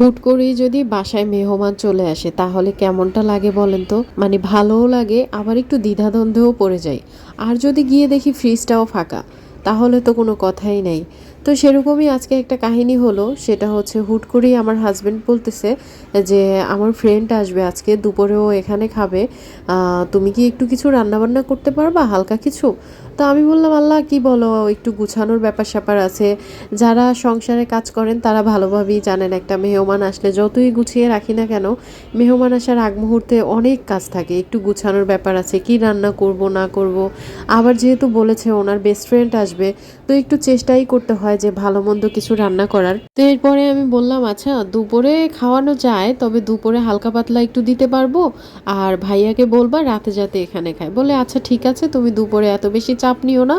হুট করেই যদি বাসায় মেহমান চলে আসে, তাহলে কেমনটা লাগে বলেন তো? মানে ভালোও লাগে, আবার একটু দ্বিধাদ্বন্দ্বেও পড়ে যায়। আর যদি গিয়ে দেখি ফ্রিজটাও ফাঁকা, তাহলে তো কোনো কথাই নেই। তো সেরকমই আজকে একটা কাহিনী হলো, সেটা হচ্ছে হুট করেই আমার হাজব্যান্ড বলতেছে যে, আমার ফ্রেন্ড আসবে আজকে, দুপুরেও এখানে খাবে। তুমি কি একটু কিছু রান্নাবান্না করতে পারবা? হালকা কিছু? তো আমি বললাম, আল্লাহ, কি বলো? একটু গুছানোর ব্যাপার স্যাপার আছে। যারা সংসারে কাজ করেন, তারা ভালোভাবেই জানেন, একটা মেহমান আসলে যতই গুছিয়ে রাখি না কেন, মেহমান আসার আগ মুহূর্তে অনেক কাজ থাকে। একটু গুছানোর ব্যাপার আছে, কি রান্না করব, না করব। আবার যেহেতু বলেছে ওনার বেস্ট ফ্রেন্ড আসবে, তো একটু চেষ্টাই করতে হয় যে ভালো মন্দ কিছু রান্না করার। তো এরপরে আমি বললাম আচ্ছা দুপুরে খাওয়ানো যায়, তবে দুপুরে হালকা পাতলা একটু দিতে পারব? আর ভাইয়াকে বলবা, রাতে যাতে এখানে খায়। বলে আচ্ছা ঠিক আছে, তুমি দুপুরে এত বেশি চাপ নিও না,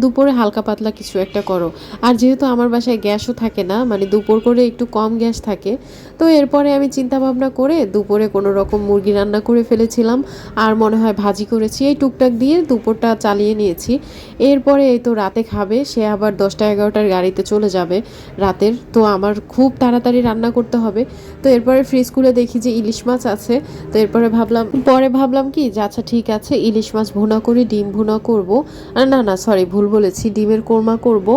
দুপুরে হালকা পাতলা কিছু একটা করো। আর যেহেতু আমার বাসায় গ্যাসও থাকে না মানে দুপুর করে একটু কম গ্যাস থাকে, তো এরপরে আমি চিন্তা ভাবনা করে দুপুরে কোনো রকম মুরগি রান্না করে ফেলেছিলাম, আর মনে হয় ভাজি করেছি। এই টুকটাক দিয়ে দুপুরটা চালিয়ে নিয়েছি। এরপরে এই তো রাতে খাবে, সে আবার দশটা এগারোটার গাড়িতে চলে যাবে রাতের, তো আমার খুব তাড়াতাড়ি রান্না করতে হবে। তো এরপরে ফ্রিজ খুলে দেখি যে ইলিশ মাছ আছে, তো এরপরে ভাবলাম, পরে ভাবলাম কি, যে আচ্ছা ঠিক আছে, ইলিশ মাছ ভুনা করে, ডিম ভুনা করব না না সরি ভুল বলেছি। ডিমের কোরমা করব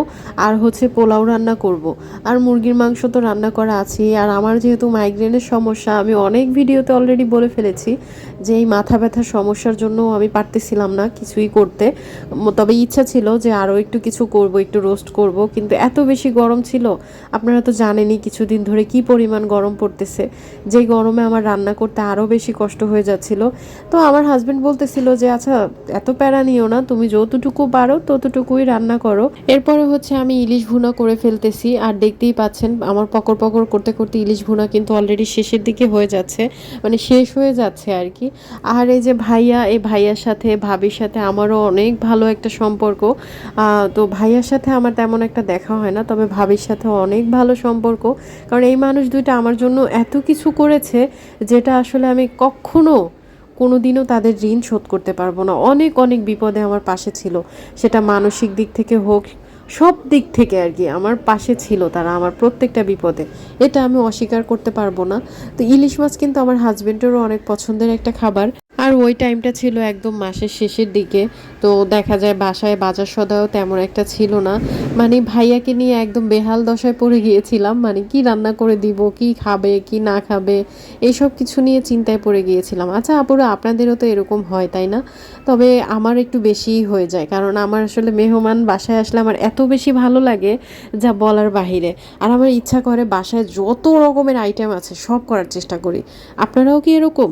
আর হচ্ছে পোলাও রান্না করব। আর মুরগির মাংস তো রান্না করা আছেই। আর আমার যেহেতু মাইগ্রেনের সমস্যা, আমি অনেক ভিডিওতে অলরেডি বলে ফেলেছি যে এই মাথা ব্যথার সমস্যার জন্য আমি পারতেছিলাম না কিছুই করতে। তবে ইচ্ছা ছিল যে আরও একটু কিছু করব, একটু রোস্ট করব। কিন্তু এত বেশি গরম ছিল, আপনারা তো জানেনই কিছুদিন ধরে কি পরিমাণ গরম পড়তেছে। যে গরমে আমার রান্না করতে আরও বেশি কষ্ট হয়ে যাচ্ছিল। তো আমার হাজব্যান্ড বলতেছিল যে আচ্ছা এত প্যারা নিও না, তুমি যতটুকু পারো, ততটুকুই রান্না করো। এরপরে হচ্ছে আমি ইলিশ ভুনা করে ফেলতেছি। আর দেখতেই পাচ্ছেন, আমার পকর পকর করতে করতে ইলিশ ভুনা কিন্তু অলরেডি শেষের দিকে হয়ে যাচ্ছে। মানে শেষ হয়ে যাচ্ছে আর কি। আর এই যে ভাইয়া, এই ভাইয়ার সাথে, ভাবির সাথে আমারও অনেক ভালো একটা সম্পর্ক। তো ভাইয়ার সাথে আমার তেমন একটা দেখা হয় না, তবে ভাবির সাথে অনেক ভালো সম্পর্ক। কারণ এই মানুষ দুইটা আমার জন্য এত কিছু করেছে, যেটা আসলে আমি কখনো কোনোদিনও তাদের ঋণ শোধ করতে পারব না। অনেক অনেক বিপদে আমার পাশে ছিল। সেটা মানসিক দিক থেকে হোক, সব দিক থেকে আর কি, আমার পাশে ছিল তারা, আমার প্রত্যেকটা বিপদে। এটা আমি অস্বীকার করতে পারব না। তো ইলিশ মাছ কিন্তু আমার হাজবেন্ডেরও অনেক পছন্দের একটা খাবার। আর ওই টাইমটা ছিল একদম মাসের শেষের দিকে। তো দেখা যায় বাসায় বাজার সদাও তেমন একটা ছিল না। মানে ভাইয়াকে নিয়ে একদম বেহাল দশায় পড়ে গিয়েছিলাম। মানে কি রান্না করে দিব, কি খাবে, কি না খাবে এইসব কিছু নিয়ে চিন্তায় পড়ে গিয়েছিলাম। আচ্ছা আপুরা, আপনাদেরও তো এরকম হয়, তাই না? তবে আমার একটু বেশিই হয়ে যায়, কারণ আমার আসলে মেহমান বাসায় আসলে আমার এত বেশি ভালো লাগে যা বলার বাহিরে। আর আমার ইচ্ছা করে বাসায় যত রকমের আইটেম আছে সব করার চেষ্টা করি। আপনারাও কি এরকম?